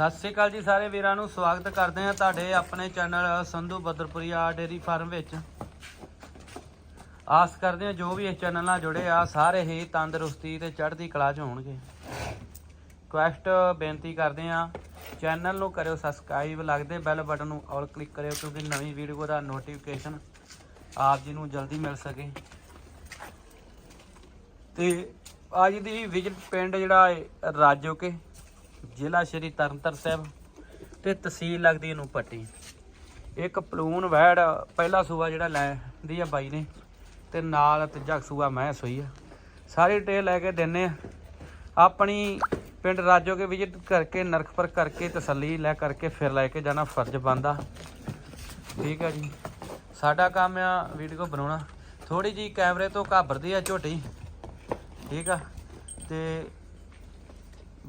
ਸਤਿ ਸ਼੍ਰੀ ਅਕਾਲ ਜੀ ਸਾਰੇ ਵੀਰਾਂ ਨੂੰ, ਸਵਾਗਤ ਕਰਦੇ ਹਾਂ ਤੁਹਾਡੇ ਆਪਣੇ channel Sandhu Badarpuria dairy farm ਵਿੱਚ। ਆਸ ਕਰਦੇ ਹਾਂ ਜੋ ਵੀ ਇਸ ਚੈਨਲ ਨਾਲ ਜੁੜੇ ਆ, ਸਾਰੇ ਹੀ ਤੰਦਰੁਸਤੀ ਤੇ ਚੜ੍ਹਦੀ ਕਲਾ 'ਚ ਹੋਣਗੇ। ਰਿਕੁਐਸਟ ਬੇਨਤੀ ਕਰਦੇ ਹਾਂ, ਚੈਨਲ ਨੂੰ ਕਰਿਓ ਸਬਸਕ੍ਰਾਈਬ ਲੱਗਦੇ ਬੈਲ ਬਟਨ ਨੂੰ ਆਲ ਕਲਿੱਕ ਕਰਿਓ ਕਿਉਂਕਿ ਨਵੀਂ ਵੀਡੀਓ ਦਾ ਨੋਟੀਫਿਕੇਸ਼ਨ ਆਪ ਜੀ ਨੂੰ ਜਲਦੀ ਮਿਲ ਸਕੇ। ਤੇ ਅੱਜ ਦੀ ਵਿਜ਼ਿਟ ਪਿੰਡ ਜਿਹੜਾ ਹੈ, ਰਾਜੋਕੇ ਜ਼ਿਲ੍ਹਾ ਸ਼੍ਰੀ ਤਰਨਤਾਰਨ ਸਾਹਿਬ ਤੇ ਤਹਿਸੀਲ ਲੱਗਦੀ ਇਹਨੂੰ ਪੱਟੀ ਇੱਕ ਪਲੂਨ ਵੈੜ ਪਹਿਲਾ ਸੂਆ ਜਿਹੜਾ ਲੈਂਦੀ ਆ ਬਾਈ ਨੇ ਤੇ ਨਾਲ ਤੀਜਾ ਸੂਆ ਮੈਂ ਸੋਈ ਆ। ਸਾਰੀ ਡਿਟੇਲ ਲੈ ਕੇ ਦਿੰਨੇ ਆ। ਆਪਣੀ ਪਿੰਡ ਰਾਜੋ ਕੇ ਵਿਜ਼ਿਟ ਕਰਕੇ, ਨਰਖਪਰ ਕਰਕੇ, ਤਸੱਲੀ ਲੈ ਕਰਕੇ ਫਿਰ ਲੈ ਕੇ ਜਾਣਾ ਫਰਜ਼ ਬੰਦਾ ਠੀਕ ਆ ਜੀ। ਸਾਡਾ ਕੰਮ ਆ ਵੀਡੀਓ ਬਣਾਉਣਾ। ਥੋੜੀ ਜੀ ਕੈਮਰੇ ਤੋਂ ਘਾਬਰਦੀ ਆ ਝੋਟੀ। ਠੀਕ ਆ। ਤੇ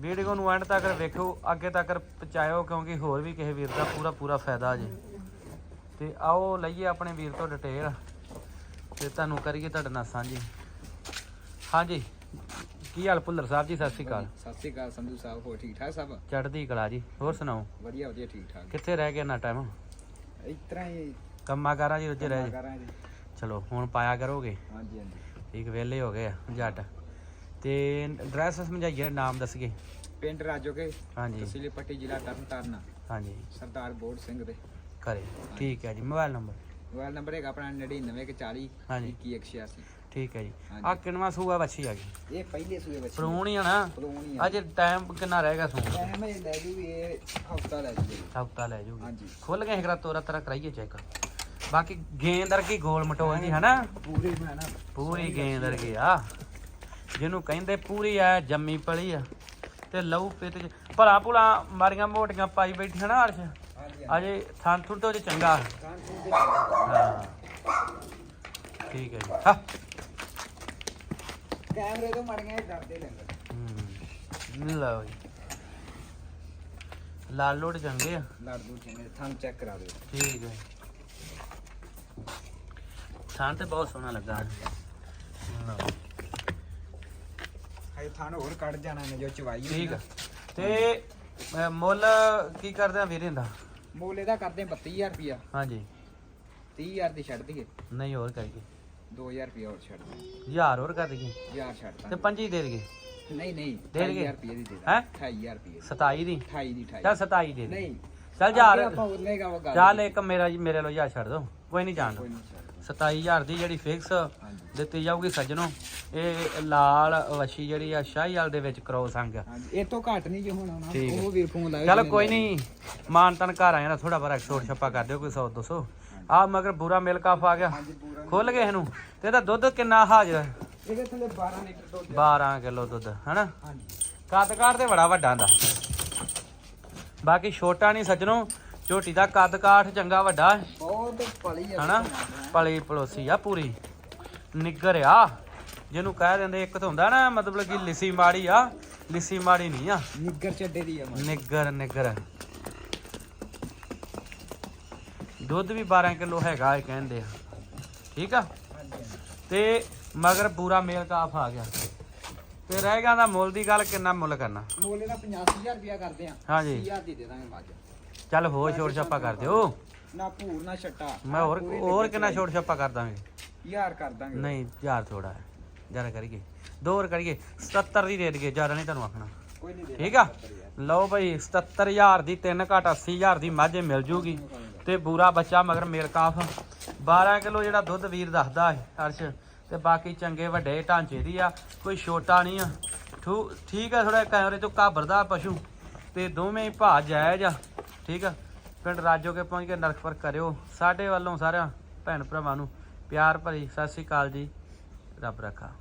ਵੀਡੀਓ ਨੂੰ ਐਂਡ ਤੱਕ ਵੇਖੋ ਅੱਗੇ ਤੱਕ ਪਹੁੰਚਾਇਓ ਕਿਉਂਕਿ ਹੋਰ ਵੀ ਕਿਸੇ ਵੀਰ ਦਾ ਪੂਰਾ ਪੂਰਾ ਫਾਇਦਾ ਜੇ। ਤੇ ਆਓ ਲਈਏ ਆਪਣੇ ਵੀਰ ਤੋਂ ਡਿਟੇਲ ਤੇ ਤੁਹਾਨੂੰ ਕਰੀਏ ਤੁਹਾਡੇ ਨਾਲ ਸਾਂਝੀ। ਹਾਂਜੀ ਕੀ ਹਾਲ ਭੁੱਲਰ ਸਾਹਿਬ ਜੀ ਸਤਿ ਸ਼੍ਰੀ ਅਕਾਲ। ਸਤਿ ਸ੍ਰੀ ਅਕਾਲ ਸੰਧੂ ਸਾਹਿਬ ਹੋ ਠੀਕ ਠਾਕ ਸਭ? ਚੜ੍ਹਦੀ ਕਲਾ ਜੀ ਹੋਰ ਸੁਣਾਓ? ਵਧੀਆ ਵਧੀਆ ਠੀਕ ਠਾਕ। ਕਿੱਥੇ ਰਹਿ ਗਏ ਨਾ ਟਾਈਮ ਇਸ ਤਰ੍ਹਾਂ ਹੀ ਕੰਮਾਂ ਕਾਰਾਂ ਜੀ ਰੁੱਝੇ ਰਹਿ ਜੀ। ਚਲੋ ਹੁਣ ਪਾਇਆ ਕਰੋਗੇ? ਹਾਂਜੀ ਹਾਂਜੀ। ਠੀਕ ਵਿਹਲੇ ਹੋ ਗਏ ਆ ਜੱਟ ਤੇ ਐਡਰੈਸ ਸਮਝਾਈਏ ਨਾਮ ਦੱਸੀਏ। ਪਿੰਡ ਰਾਜੋਕੇ ਹਾਂਜੀ। ਤਹਿਸੀਲ ਪੱਟੀ ਜ਼ਿਲ੍ਹਾ ਤਰਨਤਾਰਨ। ਹਾਂਜੀ। ਸਰਦਾਰ ਬੋੜ ਸਿੰਘ ਦੇ। ਕਰੇ ਠੀਕ ਹੈ ਜੀ ਮੋਬਾਈਲ ਨੰਬਰ? ਮੋਬਾਈਲ ਨੰਬਰ ਹੈਗਾ ਆਪਣਾ 9940 ਹਾਂਜੀ। 2181 ਠੀਕ ਹੈ ਜੀ। ਆ ਕਿੰਨਵਾ ਸੂਆ ਵੱਛੀ ਆ ਗਈ? ਇਹ ਪਹਿਲੇ ਸੂਏ ਵਿੱਚ ਪਰੂਣ ਆ ਨਾ? ਅੱਜ ਟਾਈਮ ਕਿੰਨਾ ਰਹਿ ਗਿਆ ਸੂਣ? ਦਾ ਮੈਂ ਲੈ ਜੂ ਇਹ ਹਫਤਾ ਲੈ ਜੂ ਹਫਤਾ ਲੈ ਜੂਗੀ। ਹਾਂਜੀ। ਖੁੱਲ ਗਏ ਹਕਰਾ ਤੋਰਾ ਤਰਾ ਕਰਾਈਏ ਚੈੱਕ। ਬਾਕੀ ਗੇਂਦ ਵਰਗੀ ਗੋਲ ਮਟੋਲ ਜੀ ਹਨਾ? ਪੂਰੇ ਮੈਂ ਨਾ। ਪੂਰੀ ਗੇਂਦ ਵਰਗੀ ਆ। ਜਿਹਨੂੰ ਕਹਿੰਦੇ ਪੂਰੀ ਆ ਜੰਮੀ ਪਲੀ ਆ। ਤੇ ਲਹੂ ਪਿੱਤ ਚ ਭਲਾ ਭੁਲਾ ਮਾਰੀਆਂ ਮੋਟੀਆਂ ਪਾਈ ਬੈਠੀਆਂ ਨਾ ਅਰਸ਼? ਅਜੇ ਥਾਂ ਥੁਰ ਤੋਂ ਜੇ ਚੰਗਾ। ਹਾਂ। ਠੀਕ ਹੈ ਜੀ। ਹਾਂ। ਕੈਮਰੇ ਤੋਂ ਮੜ ਗਏ ਡਰਦੇ ਲੈਂਦੇ ਹੂੰ। ਲਓ ਜੀ। ਲਾਲ ਲੋਟ ਚੰਗੇ ਆ। ਲੜ ਦੂ ਚੰਗੇ ਥਾਂ ਚੈੱਕ ਕਰਾ ਦਿਓ। ਠੀਕ ਹੈ। ਥਾਂ ਤੇ ਬਹੁਤ ਸੋਹਣਾ ਲੱਗਾ। ਲਓ, ਹਜੇ ਥਾਂ ਹੋਰ ਕੱਢ ਜਾਣਾ ਨੇ ਜੋ ਚਵਾਈ ਹੋਈ ਠੀਕ ਨਾ। ਤੇ ਮੁੱਲ ਕੀ ਕਰਦੇ ਆ ਵੀਰੇ ਦਾ ਮੁੱਲ ਇਹਦਾ ਕਰਦੇ 32000 ਰੁਪਿਆ ਹਾਂਜੀ। 30000 ਦੀ ਛੱਡ ਦਈਏ। ਨਹੀਂ ਹੋਰ ਕਰੀਏ 2000 ਰੁਪਿਆ ਹੋਰ ਛੱਡ ਦਈਏ। ਹਜ਼ਾਰ ਹੋਰ ਕਰ ਦਈਏ। ਯਾਰ ਛੱਡ ਤੇ ਦਾਂ ਪੰਜੀ ਦੇ ਦਈਏ। ਨਹੀਂ ਨਹੀਂ ਦੇ ਦੇਗੇ? 28000 ਰੁਪਏ ਦੀ ਦੇ ਹੈਂ? ਦਾਂ 28000 ਰੁਪਏ 27 ਦੀ? 28 ਦੀ 28 ਚੱਲ 27 ਦੇ ਦੇ। ਨਹੀਂ ਚੱਲ ਅੱਗੇ ਹਜ਼ਾਰ ਆਪਾਂ ਉਹਨੇ ਗਾ ਉਹ ਗੱਲ ਚੱਲ ਇੱਕ ਮੇਰਾ ਜੀ ਮੇਰੇ ਲੋ ਹਜ਼ਾਰ ਛੱਡ ਦੋ। ਕੋਈ ਨਹੀਂ ਜਾਣ ਕੋਈ ਨਹੀਂ ਛੱਡ ਦਿਓ। 27000 ਦੀ ਜਿਹੜੀ ਫਿਕਸ ਦਿੱਤੀ ਜਾਊਗੀ ਸੱਜਣੋ। ਇਹ ਲਾਲ ਵਸ਼ੀ ਜਿਹੜੀ ਆ ਸ਼ਾਹੀਵਾਲ ਦੇ ਵਿੱਚ ਕ੍ਰੋਸ ਅੰਗ ਇਹ ਤੋਂ ਘੱਟ ਨਹੀਂ ਜੇ ਹੁਣ। ਉਹ ਵੀਰ ਫੋਨ ਲਾਇਆ ਚੱਲ ਕੋਈ ਨਹੀਂ ਮਾਨ ਤਨ ਘਰ ਆਇਆ ਨਾ ਥੋੜਾ ਬੜਾ ਛੋਟ ਛੱਪਾ ਕਰ ਦਿਓ ਕੋਈ 100 200 ਆ ਮਗਰ ਬੂਰਾ ਮਿਲ ਕਾਫ ਆ ਗਿਆ। ਖੁੱਲ ਗਏ ਇਹਨੂੰ। ਤੇ ਇਹਦਾ ਦੁੱਧ ਕਿੰਨਾ ਹਾਜ਼ਰ ਹੈ? ਇਹਦੇ ਥੱਲੇ 12 ਲੀਟਰ ਦੁੱਧ 12 ਕਿਲੋ ਦੁੱਧ ਹਨਾ? ਹਾਂਜੀ। ਕੱਦ ਕਾਠ ਤੇ ਬੜਾ ਵੱਡਾ ਦਾ ਬਾਕੀ ਛੋਟਾ ਨਹੀਂ ਸੱਜਣੋ ਝੋਟੀ ਦਾ ਕੱਦ ਕਾਠ ਚੰਗਾ ਵੱਡਾ। ਹੈ, ਬਹੁਤ ਪਲੀ ਆ। ਹਨਾ? ਪਲੀ ਪਲੋਸੀ ਆ ਪੂਰੀ। ਨਿੱਗਰ ਆ। ਜਿਹਨੂੰ ਕਹਿ ਦਿੰਦੇ ਇੱਕ ਤਾਂ ਹੁੰਦਾ ਨਾ ਮਤਲਬ ਕਿ ਲਿਸੀ ਮਾੜੀ ਆ। ਲਿਸੀ ਮਾੜੀ ਨਹੀਂ ਆ। ਨਿੱਗਰ ਚੱਡੇ ਦੀ ਆ ਨਿੱਗਰ ਨਿੱਗਰ। ਦੁੱਧ ਵੀ 12 ਕਿਲੋ ਹੈਗਾ ਇਹ ਕਹਿੰਦੇ ਆ। ਠੀਕ ਆ? ਹਾਂਜੀ ਹਾਂਜੀ। ਤੇ ਮਗਰ ਪੂਰਾ ਮੇਲ ਕਾਫ ਆ ਗਿਆ। ਤੇ ਰਹਿ ਗਿਆ ਦਾ ਮੁੱਲ ਦੀ ਗੱਲ ਕਿੰਨਾ ਮੁੱਲ ਕਰਨਾ? ਮੁੱਲ ਇਹਦਾ 85000 ਰੁਪਿਆ ਕਰਦੇ ਆ। ਹਾਂਜੀ। 30000 ਦੀ ਦੇ ਦਾਂਗੇ ਮੱਝ ਚੱਲ ਹੋਰ ਛੋਟ ਛਾਪਾ ਕਰ ਦਿਓ। ਨਾ ਭੂਰ ਨਾ ਛੱਟਾ। ਮੈਂ ਹੋਰ ਹੋਰ ਕਿੰਨਾ ਛੋਟ ਛਾਪਾ ਕਰ ਦਾਂਗੇ? ਯਾਰ ਕਰ ਦਾਂਗੇ। ਨਹੀਂ ਯਾਰ ਥੋੜਾ ਹੈ। ਜਰਾ ਕਰੀਏ। ਦੋ ਹੋਰ ਕਰੀਏ। 77 ਦੀ ਦੇ ਦਈਏ। ਜ਼ਿਆਦਾ ਨਹੀਂ ਤੁਹਾਨੂੰ ਆਖਣਾ। ਕੋਈ ਨਹੀਂ ਦੇ ਠੀਕ ਆ? ਲਓ ਭਾਈ 77000 ਦੀ 3 ਘਟ 80000 ਦੀ ਮੱਝ ਮਿਲ ਜੂਗੀ। ਤੇ ਬੂਰਾ ਬੱਚਾ ਮਗਰ ਮੇਲ ਕਾਫ। 12 ਕਿਲੋ ਜਿਹੜਾ ਦੁੱਧ ਵੀਰ ਦੱਸਦਾ ਹੈ ਅਰਸ਼। ਤੇ ਬਾਕੀ ਚੰਗੇ ਵੱਡੇ ਢਾਂਚੇ ਦੀ ਆ। ਕੋਈ ਛੋਟਾ ਨਹੀਂ ਆ। ਠੂ- ਠੀਕ ਆ ਥੋੜਾ ਕੈਮਰੇ ਤੋਂ ਘਾਬਰਦਾ ਪਸ਼ੂ। ਤੇ ਦੋਵੇਂ ਹੀ ਭਾ ਜਾਇਜ਼ ਆ। ਠੀਕ ਆ? ਪਿੰਡ ਰਾਜੋ ਕੇ ਪਹੁੰਚ ਕੇ ਨਰਖਪਰ ਕਰਿਓ। ਸਾਡੇ ਵੱਲੋਂ ਸਾਰਿਆਂ ਭੈਣ ਭਰਾਵਾਂ ਨੂੰ ਪਿਆਰ ਭਰੀ ਸਤਿ ਸ੍ਰੀ ਅਕਾਲ ਜੀ। ਰੱਬ ਰੱਖਾ।